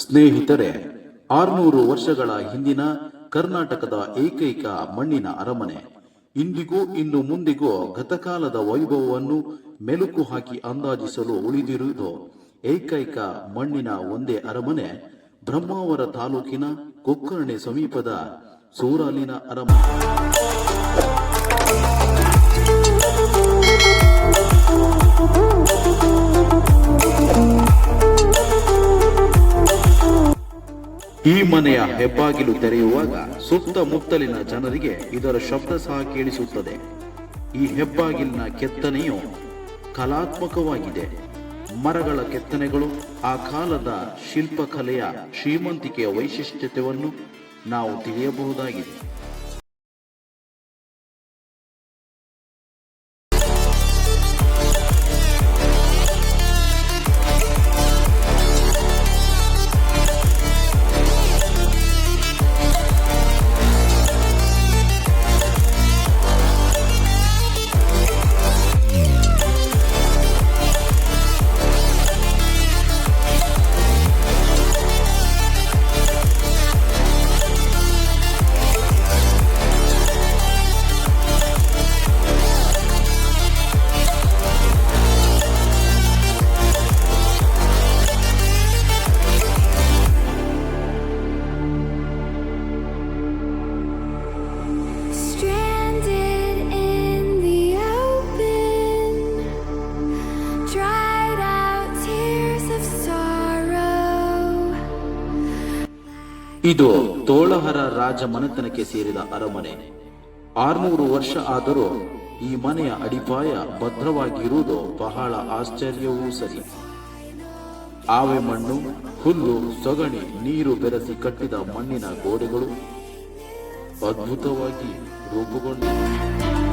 ಸ್ನೇಹಿತರೆ, ಆರ್ನೂರು ವರ್ಷಗಳ ಹಿಂದಿನ ಕರ್ನಾಟಕದ ಏಕೈಕ ಮಣ್ಣಿನ ಅರಮನೆ. ಇಂದಿಗೂ, ಇನ್ನು ಮುಂದಿಗೂ ಗತಕಾಲದ ವೈಭವವನ್ನು ಮೆಲುಕು ಹಾಕಿ ಅಂದಾಜಿಸಲು ಉಳಿದಿರುವುದು ಏಕೈಕ ಮಣ್ಣಿನ ಒಂದೇ ಅರಮನೆ. ಬ್ರಹ್ಮಾವರ ತಾಲೂಕಿನ ಕೊಕ್ಕರ್ಣೆ ಸಮೀಪದ ಸೂರಾಲಿನ ಅರಮನೆ. ಮನೆಯ ಹೆಬ್ಬಾಗಿಲು ತೆರೆಯುವಾಗ ಸುತ್ತಮುತ್ತಲಿನ ಜನರಿಗೆ ಇದರ ಶಬ್ದ ಸಹ ಕೇಳಿಸುತ್ತದೆ. ಈ ಹೆಬ್ಬಾಗಿಲಿನ ಕೆತ್ತನೆಯು ಕಲಾತ್ಮಕವಾಗಿದೆ. ಮರಗಳ ಕೆತ್ತನೆಗಳು, ಆ ಕಾಲದ ಶಿಲ್ಪಕಲೆಯ ಶ್ರೀಮಂತಿಕೆಯ ವೈಶಿಷ್ಟ್ಯತೆಯನ್ನು ನಾವು ತಿಳಿಯಬಹುದಾಗಿದೆ. ಇದು ತೋಳಹರ ರಾಜ ಮನೆತನಕ್ಕೆ ಸೇರಿದ ಅರಮನೆ. ಆರ್ನೂರು ವರ್ಷ ಆದರೂ ಈ ಮನೆಯ ಅಡಿಪಾಯ ಭದ್ರವಾಗಿರುವುದು ಬಹಳ ಆಶ್ಚರ್ಯವೂ ಸರಿ. ಆವೆ ಮಣ್ಣು, ಹುಲ್ಲು, ಸೊಗಣಿ, ನೀರು ಬೆರೆಸಿ ಕಟ್ಟಿದ ಮಣ್ಣಿನ ಗೋಡೆಗಳು ಅದ್ಭುತವಾಗಿ ರೂಪುಗೊಂಡಿವೆ.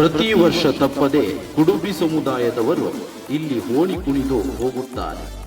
ಪ್ರತಿ ವರ್ಷ ತಪ್ಪದೆ ಕುಡುಬಿ ಸಮುದಾಯದವರು ಇಲ್ಲಿ ಹೋಣಿ ಕುಣಿದು ಹೋಗುತ್ತಾರೆ.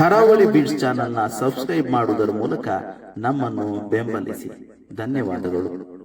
ಕರಾವಳಿ ಬೀಚ್ ಚಾನಲ್ನ ಸಬ್ಸ್ಕ್ರೈಬ್ ಮಾಡುವುದರ ಮೂಲಕ ನಮ್ಮನ್ನು ಬೆಂಬಲಿಸಿ. ಧನ್ಯವಾದಗಳು.